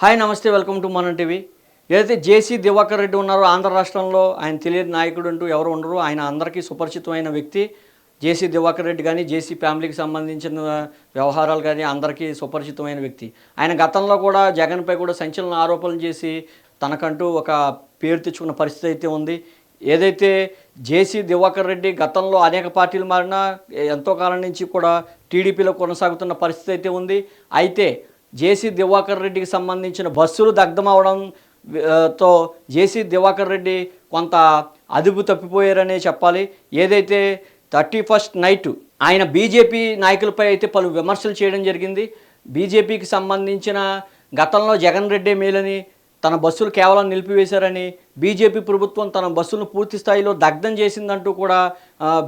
Hi నమస్తే welcome to మన TV. ఏదైతే జేసీ దివాకర్ రెడ్డి ఉన్నారో ఆంధ్ర రాష్ట్రంలో ఆయన తెలియని నాయకుడు అంటూ ఎవరు ఉండరు. ఆయన అందరికీ సుపరిచితమైన వ్యక్తి. జేసీ దివాకర్ రెడ్డి కానీ జేసీ ఫ్యామిలీకి సంబంధించిన వ్యవహారాలు కానీ అందరికీ సుపరిచితమైన వ్యక్తి. ఆయన గతంలో కూడా జగన్పై కూడా సంచలన ఆరోపణలు చేసి తనకంటూ ఒక పేరు తెచ్చుకున్న పరిస్థితి అయితే ఉంది. ఏదైతే జేసీ దివాకర్ రెడ్డి గతంలో అనేక పార్టీలు మారినా ఎంతో కాలం నుంచి కూడా టీడీపీలో కొనసాగుతున్న పరిస్థితి అయితే ఉంది. అయితే జేసీ దివాకర్ రెడ్డికి సంబంధించిన బస్సులు దగ్ధమవడం తో జేసీ దివాకర్ రెడ్డి కొంత అదుపు తప్పిపోయారనే చెప్పాలి. ఏదైతే థర్టీ ఫస్ట్ నైట్ ఆయన బీజేపీ నాయకులపై అయితే పలు విమర్శలు చేయడం జరిగింది. బీజేపీకి సంబంధించిన గతంలో జగన్ రెడ్డి మేలని తన బస్సులు కేవలం నిలిపివేశారని బీజేపీ ప్రభుత్వం తన బస్సులను పూర్తి స్థాయిలో దగ్ధం చేసిందంటూ కూడా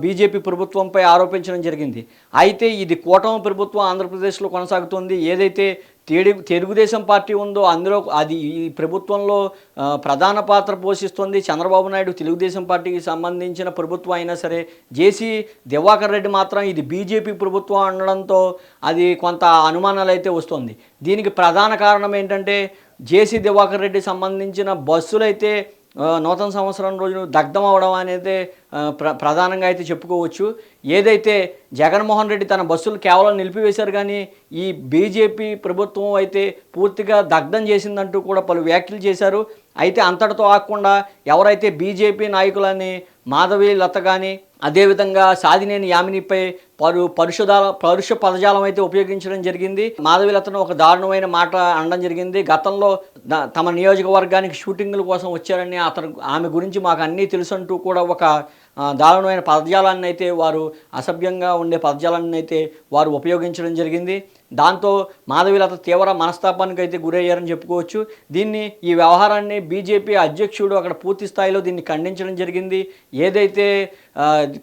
బీజేపీ ప్రభుత్వంపై ఆరోపించడం జరిగింది. అయితే ఇది కూటమి ప్రభుత్వం ఆంధ్రప్రదేశ్లో కొనసాగుతుంది. ఏదైతే తేడి తెలుగుదేశం పార్టీ ఉందో అందులో అది ఈ ప్రభుత్వంలో ప్రధాన పాత్ర పోషిస్తుంది. చంద్రబాబు నాయుడు తెలుగుదేశం పార్టీకి సంబంధించిన ప్రభుత్వం అయినా సరే జేసీ దివాకర్ రెడ్డి మాత్రం ఇది బీజేపీ ప్రభుత్వం అనడంతో అది కొంత అనుమానాలు అయితే వస్తుంది. దీనికి ప్రధాన కారణం ఏంటంటే జేసీ దివాకర్ రెడ్డి సంబంధించిన బస్సులు అయితే నూతన సంవత్సరం రోజున దగ్ధం అవడం అనేది ప్ర ప్రధానంగా అయితే చెప్పుకోవచ్చు. ఏదైతే జగన్మోహన్ రెడ్డి తన బస్సులు కేవలం నిలిపివేశారు కానీ ఈ బీజేపీ ప్రభుత్వం అయితే పూర్తిగా దగ్ధం చేసిందంటూ కూడా పలు వ్యాఖ్యలు చేశారు. అయితే అంతటితో ఆగకుండా ఎవరైతే బీజేపీ నాయకులని మాధవి లత కానీ అదేవిధంగా సాదినేని యామినిపై పరు పరుషుదాల పరుష పదజాలం అయితే ఉపయోగించడం జరిగింది. మాధవిలతను ఒక దారుణమైన మాట అనడం జరిగింది. గతంలో తమ నియోజకవర్గానికి షూటింగుల కోసం వచ్చారని అతను ఆమె గురించి మాకు అన్నీ తెలుసు అంటూ కూడా ఒక దారుణమైన పదజాలాన్ని అయితే వారు అసభ్యంగా ఉండే పదజాలాన్ని అయితే వారు ఉపయోగించడం జరిగింది. దాంతో మాధవిలత తీవ్ర మనస్తాపానికి అయితే గురయ్యారని చెప్పుకోవచ్చు. దీన్ని ఈ వ్యవహారాన్ని బీజేపీ అధ్యక్షుడు అక్కడ పూర్తి స్థాయిలో దీన్ని ఖండించడం జరిగింది. ఏదైతే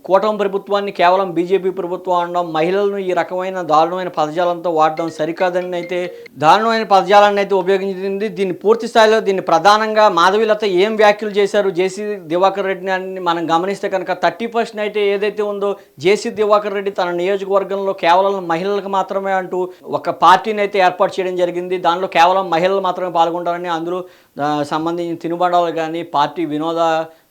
కూటమి ప్రభుత్వాన్ని కేవలం బీజేపీ ప్రభుత్వం అనడం మహిళలను ఈ రకమైన దారుణమైన పదజాలంతో వాడడం సరికాదని అయితే దారుణమైన పదజాలాన్ని అయితే ఉపయోగించింది. దీన్ని పూర్తి స్థాయిలో దీన్ని ప్రధానంగా మాధవీలత ఏం వ్యాఖ్యలు చేశారు? జేసీ దివాకర్ రెడ్డిని అని మనం గమనిస్తే కనుక థర్టీ ఫస్ట్ నైట్ ఏదైతే ఉందో జేసీ దివాకర్ రెడ్డి తన నియోజకవర్గంలో కేవలం మహిళలకు మాత్రమే అంటూ ఒక పార్టీని అయితే ఏర్పాటు చేయడం జరిగింది. దానిలో కేవలం మహిళలు మాత్రమే పాల్గొంటారని అందులో సంబంధించిన తినుబండాలు కానీ పార్టీ వినోద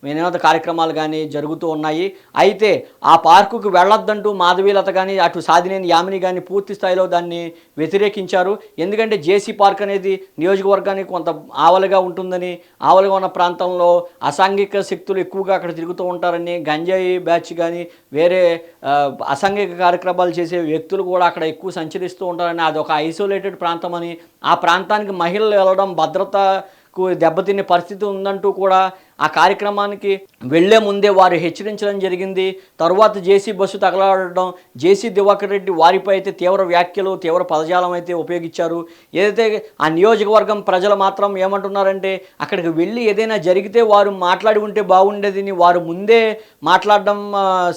వినోద కార్యక్రమాలు కానీ జరుగుతూ ఉన్నాయి. అయితే ఆ పార్కుకు వెళ్ళొద్దంటూ మాధవీలత కానీ అటు సాధినేని యామిని కానీ పూర్తి స్థాయిలో దాన్ని వ్యతిరేకించారు. ఎందుకంటే జేసీ పార్క్ అనేది నియోజకవర్గానికి కొంత ఆవలిగా ఉంటుందని ఆవలిగా ఉన్న ప్రాంతంలో అసాంఘిక శక్తులు ఎక్కువగా అక్కడ తిరుగుతూ ఉంటారని గంజాయి బ్యాచ్ కానీ వేరే అసాంఘిక కార్యక్రమాలు చేసే వ్యక్తులు కూడా అక్కడ ఎక్కువ సంచరిస్తూ ఉంటారని అది ఒక ఐసోలేటెడ్ ప్రాంతం అని ఆ ప్రాంతానికి మహిళలు వెళ్ళడం భద్రతకు దెబ్బతినే పరిస్థితి ఉందంటూ కూడా ఆ కార్యక్రమానికి వెళ్ళే ముందే వారు హెచ్చరించడం జరిగింది. తర్వాత జేసీ బస్సు తగలడడం జేసీ దివాకర్ రెడ్డి వారిపై అయితే తీవ్ర వ్యాఖ్యలు తీవ్ర పదజాలం అయితే ఉపయోగించారు. ఏదైతే ఆ నియోజకవర్గం ప్రజలు మాత్రం ఏమంటున్నారంటే అక్కడికి వెళ్ళి ఏదైనా జరిగితే వారు మాట్లాడి ఉంటే బాగుండేదని వారు ముందే మాట్లాడడం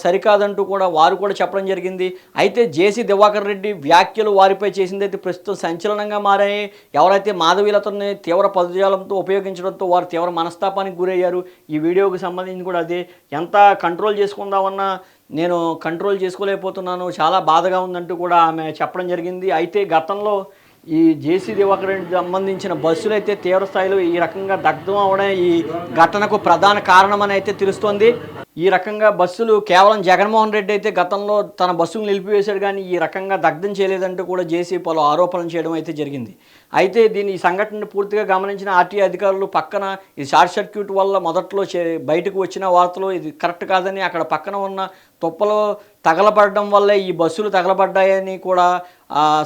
సరికాదంటూ కూడా వారు కూడా చెప్పడం జరిగింది. అయితే జేసీ దివాకర్ రెడ్డి వ్యాఖ్యలు వారిపై చేసిందైతే ప్రస్తుతం సంచలనంగా మారాయి. ఎవరైతే మాధవీలతని తీవ్ర పదజాలంతో ఉపయోగించడంతో వారు తీవ్ర మనస్తాపానికి గురయ్యారు. ఈ వీడియోకి సంబంధించి కూడా అదే ఎంత కంట్రోల్ చేసుకుందామన్నా నేను కంట్రోల్ చేసుకోలేకపోతున్నాను చాలా బాధగా ఉందంటూ కూడా ఆమె చెప్పడం జరిగింది. అయితే గతంలో ఈ జేసీ దివాకర్ సంబంధించిన బస్సులు అయితే తీవ్ర స్థాయిలో ఈ రకంగా దగ్ధం అవడం ఈ ఘటనకు ప్రధాన కారణమని అయితే తెలుస్తోంది. ఈ రకంగా బస్సులు కేవలం జగన్మోహన్ రెడ్డి అయితే గతంలో తన బస్సులు నిలిపివేశాడు కానీ ఈ రకంగా దగ్ధం చేయలేదంటూ కూడా జేసీ పలు ఆరోపణలు చేయడం అయితే జరిగింది. అయితే దీని ఈ సంఘటనను పూర్తిగా గమనించిన ఆర్టీఐ అధికారులు పక్కన ఇది షార్ట్ సర్క్యూట్ వల్ల మొదట్లో చే- బయటకు వచ్చిన వార్తలు ఇది కరెక్ట్ కాదని అక్కడ పక్కన ఉన్న తుప్పలో తగలబడడం వల్లే ఈ బస్సులు తగలబడ్డాయని కూడా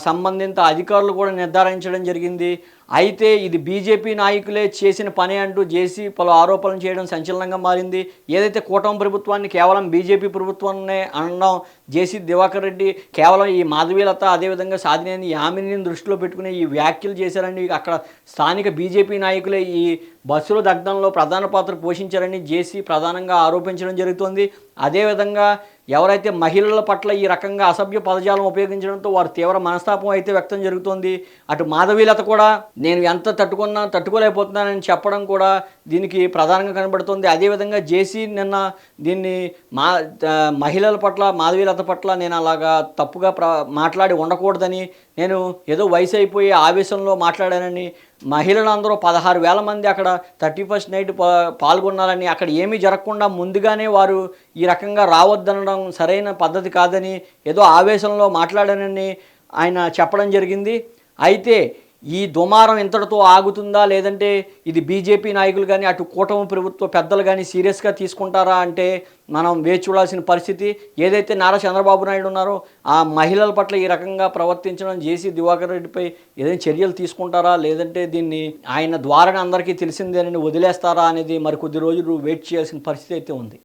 సంబంధిత అధికారులు కూడా నిర్ధారించడం జరిగింది. అయితే ఇది బీజేపీ నాయకులే చేసిన పని అంటూ జేసీ పలు ఆరోపణలు చేయడం సంచలనంగా మారింది. ఏదైతే కూటమి ప్రభుత్వాన్ని కేవలం బీజేపీ ప్రభుత్వాన్నే అనడం జేసీ దివాకర్ రెడ్డి కేవలం ఈ మాధవీలత అదేవిధంగా సాధినేని యామిని దృష్టిలో పెట్టుకుని ఈ వ్యాఖ్యలు చేశారని అక్కడ స్థానిక బీజేపీ నాయకులే ఈ బస్సుల దగ్ధంలో ప్రధాన పాత్ర పోషించారని జేసీ ప్రధానంగా ఆరోపించడం జరుగుతోంది. అదేవిధంగా ఎవరైతే మహిళల పట్ల ఈ రకంగా అసభ్య పదజాలం ఉపయోగించడంతో వారు తీవ్ర మనస్తాపం అయితే వ్యక్తం జరుగుతోంది. అటు మాధవీలత కూడా నేను ఎంత తట్టుకున్నా తట్టుకోలేకపోతున్నానని చెప్పడం కూడా దీనికి ప్రధానంగా కనబడుతుంది. అదేవిధంగా జేసీ నిన్న దీన్ని మా మహిళల పట్ల మాధవీలత పట్ల నేను అలాగా తప్పుగా ప్ర మాట్లాడి ఉండకూడదని నేను ఏదో వయసు అయిపోయి ఆవేశంలో మాట్లాడానని మహిళలందరూ పదహారు వేల మంది అక్కడ థర్టీ ఫస్ట్ నైట్ పాల్గొన్నారని అక్కడ ఏమీ జరగకుండా ముందుగానే వారు ఈ రకంగా రావద్దనడం సరైన పద్ధతి కాదని ఏదో ఆవేశంలో మాట్లాడానని ఆయన చెప్పడం జరిగింది. అయితే ఈ దుమారం ఇంతటితో ఆగుతుందా? లేదంటే ఇది బీజేపీ నాయకులు కానీ అటు కూటమి ప్రభుత్వ పెద్దలు కానీ సీరియస్గా తీసుకుంటారా అంటే మనం వేచి చూడాల్సిన పరిస్థితి. ఏదైతే నారా చంద్రబాబు నాయుడు ఉన్నారో ఆ మహిళల పట్ల ఈ రకంగా ప్రవర్తించడం జేసీ దివాకర్ రెడ్డిపై ఏదైనా చర్యలు తీసుకుంటారా? లేదంటే దీన్ని ఆయన ద్వారానే అందరికీ తెలిసిందేనని వదిలేస్తారా? అనేది మరి కొద్ది రోజులు వెయిట్ చేయాల్సిన పరిస్థితి అయితే ఉంది.